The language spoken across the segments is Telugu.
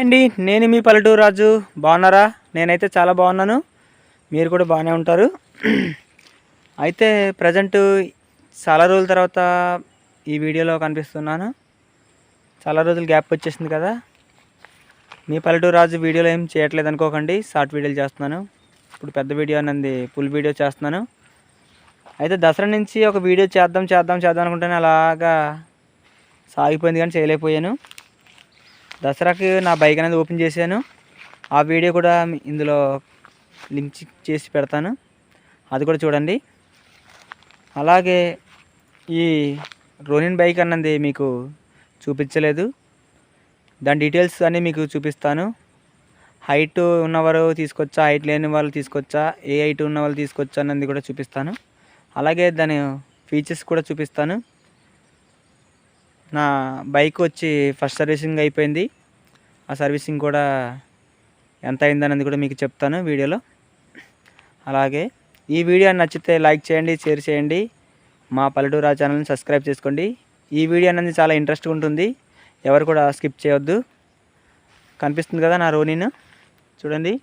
అండి నేను మీ పల్లెటూరు రాజు. బాగున్నారా? నేనైతే చాలా బాగున్నాను. మీరు కూడా బాగానే ఉంటారు. అయితే ప్రజెంట్ చాలా రోజుల తర్వాత ఈ వీడియోలో కనిపిస్తున్నాను. చాలా రోజులు గ్యాప్ వచ్చేసింది కదా. మీ పల్లెటూరు రాజు వీడియోలో ఏం చేయట్లేదు అనుకోకండి. షార్ట్ వీడియోలు చేస్తున్నాను. ఇప్పుడు పెద్ద వీడియో అన్నది ఫుల్ వీడియో చేస్తున్నాను. అయితే దసరా నుంచి ఒక వీడియో చేద్దాం చేద్దాం చేద్దాం అనుకుంటాను అలాగా సాగిపోయింది కానీ చేయలేకపోయాను. దసరాకి నా బైక్ అనేది ఓపెన్ చేశాను. ఆ వీడియో కూడా ఇందులో లింక్ చేసి పెడతాను. అది కూడా చూడండి. అలాగే ఈ రోనిన్ బైక్ అన్నది మీకు చూపించలేదు. దాని డీటెయిల్స్ అన్నీ మీకు చూపిస్తాను. హైట్ ఉన్నవారు తీసుకొచ్చా హైట్ లేని వాళ్ళు తీసుకొచ్చా ఏ హైట్ ఉన్న వాళ్ళు తీసుకొచ్చా అన్నది కూడా చూపిస్తాను. అలాగే దాని ఫీచర్స్ కూడా చూపిస్తాను. నా బైక్ వచ్చి ఫస్ట్ సర్వీసింగ్ అయిపోయింది. ఆ సర్వీసింగ్ కూడా ఎంత అయిందనేది కూడా మీకు చెప్తాను వీడియోలో. అలాగే ఈ వీడియో నచ్చితే లైక్ చేయండి షేర్ చేయండి. మా పల్లెటూరు ఆ ఛానల్ని సబ్స్క్రైబ్ చేసుకోండి. ఈ వీడియో అనేది చాలా ఇంట్రెస్ట్గా ఉంటుంది. ఎవరు కూడా స్కిప్ చేయొద్దు. కనిపిస్తుంది కదా నా రోనీను? చూడండి.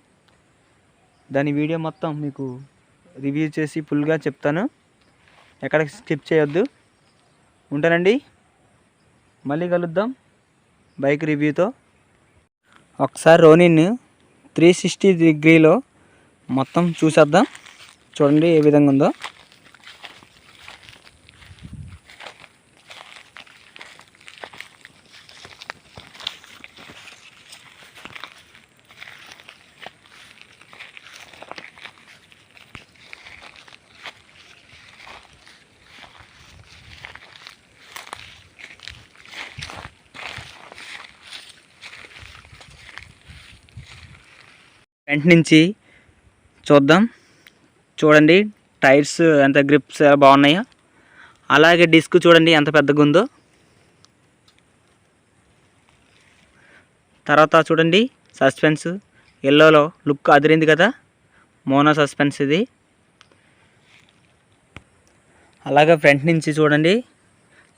దాని వీడియో మొత్తం మీకు రివ్యూ చేసి ఫుల్గా చెప్తాను. ఎక్కడ స్కిప్ చేయొద్దు. ఉంటానండి. మళ్ళీ కలుద్దాం. బైక్ రివ్యూతో. ఒకసారి రోనిన్ త్రీ సిక్స్టీ డిగ్రీలో మొత్తం చూసేద్దాం. చూడండి ఏ విధంగా ఉందో. ఫ్రంట్ నుంచి చూద్దాం. చూడండి టైర్స్ ఎంత గ్రిప్స్ ఎలా బాగున్నాయో. అలాగే డిస్క్ చూడండి ఎంత పెద్దగా ఉందో. తర్వాత చూడండి సస్పెన్స్. ఎల్లోలో లుక్ అదిరింది కదా. మోనో సస్పెన్స్ ఇది. అలాగే ఫ్రంట్ నుంచి చూడండి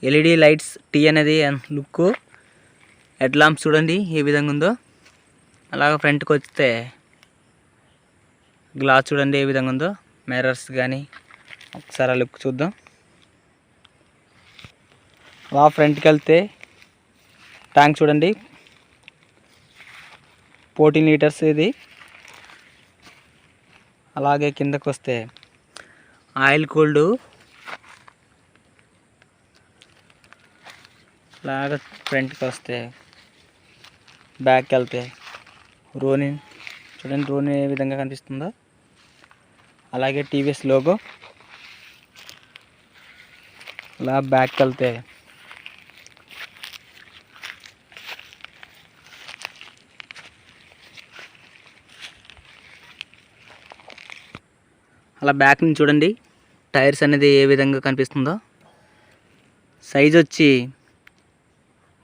ఎల్ఈడి లైట్స్ టీ అనేది లుక్. హెడ్ లాంప్స్ చూడండి ఏ విధంగా ఉందో. అలాగ ఫ్రంట్కి వస్తే గ్లాస్ చూడండి ఏ విధంగా ఉందో. మిర్రర్స్ కానీ ఒకసారి లుక్ చూద్దాం. అలా ఫ్రంట్కి వెళ్తే ట్యాంక్ చూడండి. ఫోర్టీన్ లీటర్స్ ఇది. అలాగే కిందకు వస్తే ఆయిల్ కూల్డ్. అలాగ ఫ్రంట్కి వస్తే బ్యాక్కి వెళ్తే రోని. చూడండి రోని ఏ విధంగా కనిపిస్తుందో. అలాగే టీవీఎస్ లోగో. అలా బ్యాక్ వెళ్తే. అలా బ్యాక్ నుంచి చూడండి. టైర్స్ అనేది ఏ విధంగా కనిపిస్తుందో. సైజ్ వచ్చి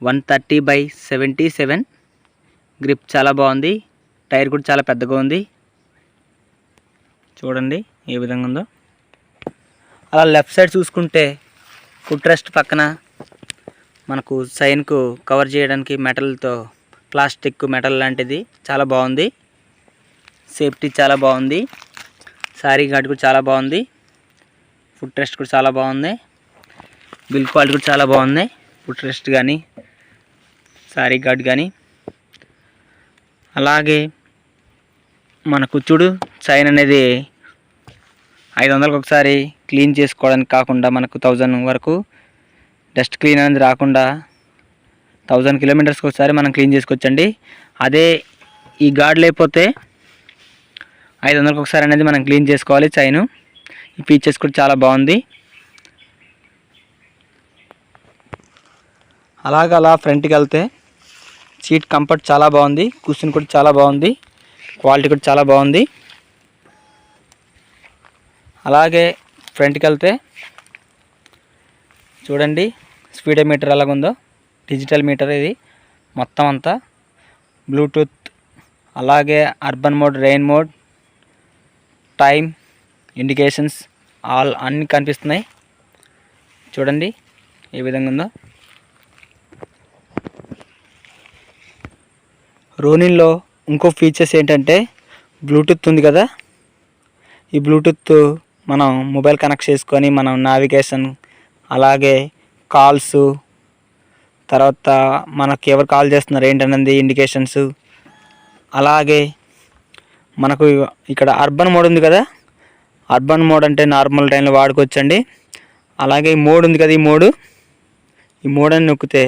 one thirty by seventy seven. Grip చాలా బాగుంది. టైర్ కూడా చాలా పెద్దగా ఉంది. చూడండి ఏ విధంగా ఉందో. అలా లెఫ్ట్ సైడ్ చూసుకుంటే ఫుడ్ రెస్ట్ పక్కన మనకు సైన్కు కవర్ చేయడానికి మెటల్తో ప్లాస్టిక్ మెటల్ లాంటిది చాలా బాగుంది. సేఫ్టీ చాలా బాగుంది. సారీ ఘాట్ కూడా చాలా బాగుంది. ఫుట్ రెస్ట్ కూడా చాలా బాగుంది. బిల్ క్వాలిటీ కూడా చాలా బాగుంది. ఫుట్ రెస్ట్ కానీ సారీ ఘాట్ కానీ. అలాగే మనకు చూడు చైన్ అనేది ఐదు వందలకు ఒకసారి క్లీన్ చేసుకోవడానికి కాకుండా మనకు థౌజండ్ వరకు డస్ట్ క్లీన్ అనేది రాకుండా థౌజండ్ కిలోమీటర్స్కి ఒకసారి మనం క్లీన్ చేసుకోవచ్చండి. అదే ఈ గాడ్ లేకపోతే ఐదు వందలకు ఒకసారి అనేది మనం క్లీన్ చేసుకోవాలి చైన్ ఈ ఫీచర్స్ కూడా చాలా బాగుంది. అలాగ అలా ఫ్రంట్కి వెళ్తే సీట్ కంఫర్ట్ చాలా బాగుంది. కూర్చుని కూడా చాలా బాగుంది. క్వాలిటీ కూడా చాలా బాగుంది. అలాగే ఫ్రంట్కి వెళ్తే చూడండి స్పీడో మీటర్ ఎలాగుందో. డిజిటల్ మీటర్ ఇది. మొత్తం అంతా బ్లూటూత్ అలాగే urban mode rain mode time indications all అన్నీ కనిపిస్తున్నాయి. చూడండి ఏ విధంగా ఉందో. రోనిన్లో ఇంకో ఫీచర్స్ ఏంటంటే బ్లూటూత్ ఉంది కదా. ఈ బ్లూటూత్ మనం మొబైల్ కనెక్ట్ చేసుకొని మనం నావిగేషన్ అలాగే కాల్స్ తర్వాత మనకి ఎవరు కాల్ చేస్తున్నారు ఏంటన్నది ఇండికేషన్స్ అలాగే మనకు ఇక్కడ అర్బన్ మోడ్ ఉంది కదా? అర్బన్ మోడ్ అంటే నార్మల్ టైంలో వాడుకోవచ్చండి. అలాగే ఈ మోడ్ ఉంది కదా ఈ మోడు ఈ మోడ్ అని నొక్కితే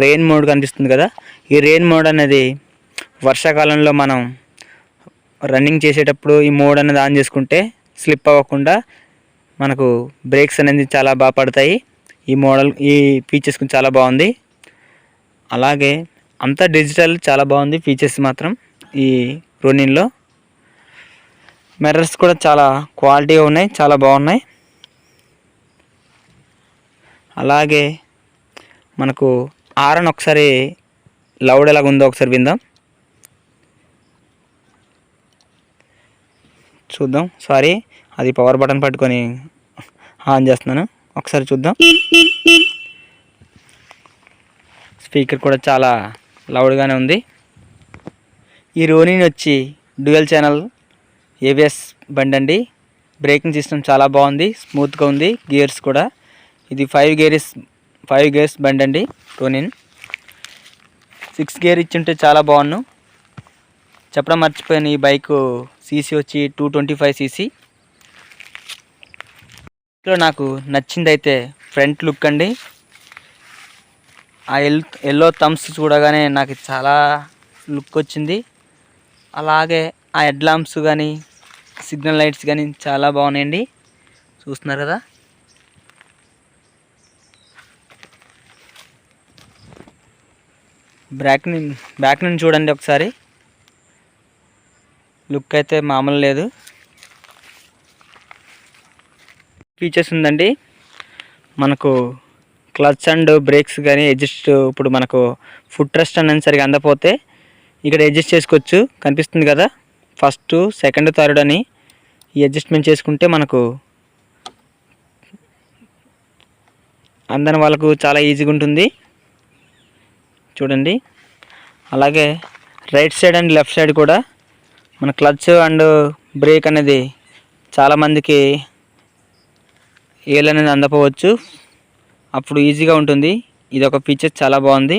రెయిన్ మోడ్ కనిపిస్తుంది కదా? ఈ రెయిన్ మోడ్ అనేది వర్షాకాలంలో మనం రన్నింగ్ చేసేటప్పుడు ఈ మోడ్ అనేది ఆన్ చేసుకుంటే స్లిప్ అవ్వకుండా మనకు బ్రేక్స్ అనేది చాలా బాగా పడతాయి. ఈ మోడల్ ఈ ఫీచర్స్ చాలా బాగుంది. అలాగే అంతా డిజిటల్ చాలా బాగుంది ఫీచర్స్ మాత్రం ఈ రోనిన్లో మిర్రర్స్ కూడా చాలా క్వాలిటీగా ఉన్నాయి చాలా బాగున్నాయి. అలాగే మనకు ఆరన్ ఒకసారి లౌడ్ ఎలాగ ఉందో ఒకసారి విందాం. చూద్దాం. సారీ అది పవర్ బటన్ పట్టుకొని ఆన్ చేస్తున్నాను. ఒకసారి చూద్దాం. స్పీకర్ కూడా చాలా లౌడ్గానే ఉంది. ఈ రోనిన్ వచ్చి డ్యూయల్ ఛానల్ ఏవిఎస్ బండి అండి. బ్రేకింగ్ సిస్టమ్ చాలా బాగుంది స్మూత్గా ఉంది గేర్స్ కూడా. ఇది ఫైవ్ గేర్స్ ఫైవ్ గేర్స్ బండి అండి రోనిన్. సిక్స్ గేర్ ఇచ్చుంటే చాలా బాగున్నాను చెప్పడం మర్చిపోయాను ఈ బైక్ సీసీ వచ్చి టూ ట్వంటీ ఫైవ్ సీసీ నాకు నచ్చింది అయితే ఫ్రంట్ లుక్ అండి. ఆ ఎల్ ఎల్లో థమ్స్ చూడగానే నాకు చాలా లుక్ వచ్చింది. అలాగే ఆ హెడ్ లాంప్స్ కానీ సిగ్నల్ లైట్స్ కానీ చాలా బాగున్నాయండి. చూస్తున్నారు కదా? బ్యాక్ బ్యాక్ నుండి చూడండి ఒకసారి. లుక్ అయితే మామూలు లేదు. ఫీచర్స్ ఉందండి. మనకు క్లచ్ అండ్ బ్రేక్స్ కానీ అడ్జస్ట్ ఇప్పుడు మనకు ఫుడ్ రెస్ట్ అనేది సరిగా అందపోతే ఇక్కడ అడ్జస్ట్ చేసుకోవచ్చు. కనిపిస్తుంది కదా? ఫస్ట్ సెకండ్ థర్డ్ అని ఈ అడ్జస్ట్మెంట్ చేసుకుంటే మనకు అందని వాళ్ళకు చాలా ఈజీగా ఉంటుంది. చూడండి. అలాగే right side and left side కూడా మన క్లచ్ అండ్ బ్రేక్ అనేది చాలామందికి ఏళ్ళు అనేది అందపోవచ్చు. అప్పుడు ఈజీగా ఉంటుంది. ఇది ఒక ఫీచర్ చాలా బాగుంది.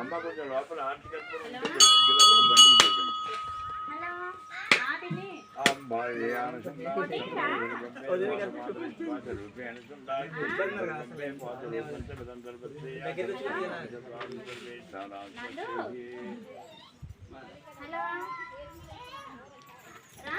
అమ్మ కొంచెం లోపల చేయండి హలో రా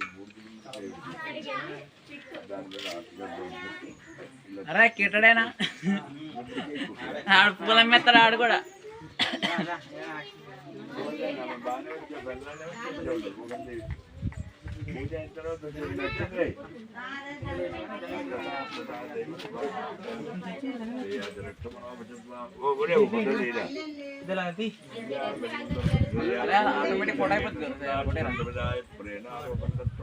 అరే కిట్టడేనా ఆడు పూల మెత్తడు ఆడు కూడా పూజ అయిన తర్వాత వచ్చింది ఓ ఒరే ఫోటో తీయరా అరే ఆటోమేటిక్ ఫోటో అయిపోతుంది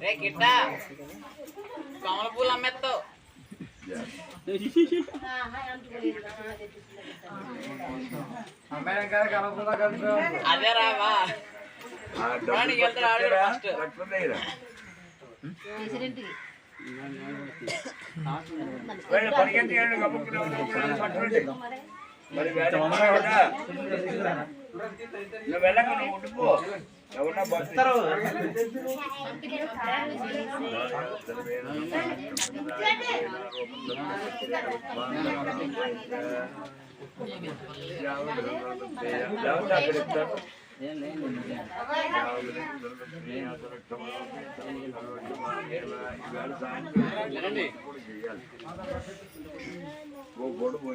రే గిట్ట కమల పూలు అమ్మేస్తావు అదే రావా ఫస్ట్. పరిగెత్తి. మరి నువ్వు వెళ్ళక నువ్వు ఉండిపో ఎవరన్నా బస్సు ఓ గొడవ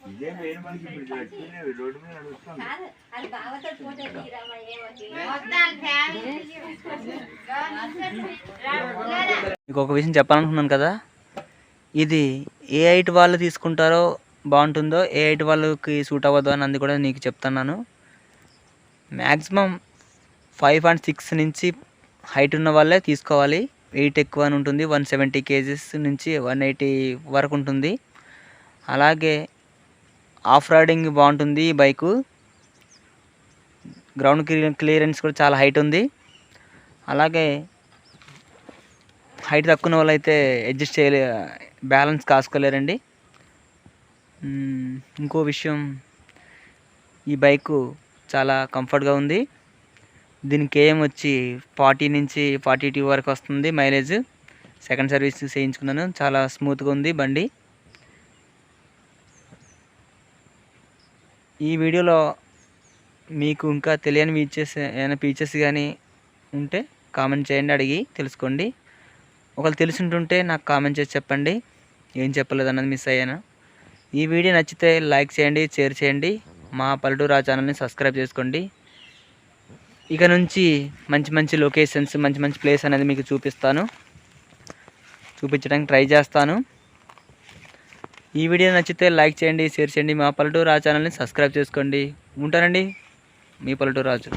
ఇదే మెయిన్ మనకి ఇప్పుడు వచ్చింది రోడ్డు మీద నడుస్తాం మీకు ఒక విషయం చెప్పాలనుకున్నాను కదా? ఇది ఏ హైట్ వాళ్ళు తీసుకుంటారో బాగుంటుందో ఏ హైట్ వాళ్ళకి సూట్ అవ్వదో అని అంది కూడా నీకు చెప్తున్నాను. మ్యాక్సిమం ఫైవ్ పాయింట్ సిక్స్ నుంచి హైట్ ఉన్న వాళ్ళే తీసుకోవాలి. వెయిట్ ఎక్కువ అని ఉంటుంది వన్ సెవెంటీ కేజీస్ నుంచి వన్ ఎయిటీ వరకు ఉంటుంది. అలాగే ఆఫ్ రైడింగ్ బాగుంటుంది ఈ బైకు. గ్రౌండ్ క్లియరెన్స్ కూడా చాలా హైట్ ఉంది. అలాగే హైట్ తక్కువ వాళ్ళు అయితే అడ్జస్ట్ చేయలే బ్యాలెన్స్ కాసుకోలేరండి. ఇంకో విషయం ఈ బైకు చాలా కంఫర్ట్గా ఉంది. దీనికి ఏం వచ్చి ఫార్టీ నుంచి ఫార్టీ టూ వరకు వస్తుంది మైలేజ్. సెకండ్ సర్వీస్ చేయించుకున్నాను. చాలా స్మూత్గా ఉంది బండి. ఈ వీడియోలో మీకు ఇంకా తెలియని ఫీచర్స్ ఏమైనా ఫీచర్స్ కానీ ఉంటే కామెంట్ చేయండి అడిగి తెలుసుకోండి. ఒకవేళ తెలుసుంటుంటే నాకు కామెంట్ చేసి చెప్పండి. ఏం చెప్పలేదు అన్నది మిస్ అయ్యాను. ఈ వీడియో నచ్చితే లైక్ చేయండి షేర్ చేయండి. మా పల్లెటూరు ఆ ఛానల్ని సబ్స్క్రైబ్ చేసుకోండి. ఇక నుంచి మంచి మంచి లొకేషన్స్ మంచి మంచి ప్లేస్ అనేది మీకు చూపిస్తాను. చూపించడానికి ట్రై చేస్తాను. ఈ వీడియో నచ్చితే లైక్ చేయండి షేర్ చేయండి. మా పల్లెటూరు ఆ ఛానల్ని సబ్స్క్రైబ్ చేసుకోండి. ఉంటానండి. మీ పల్లెటూరు రాజు.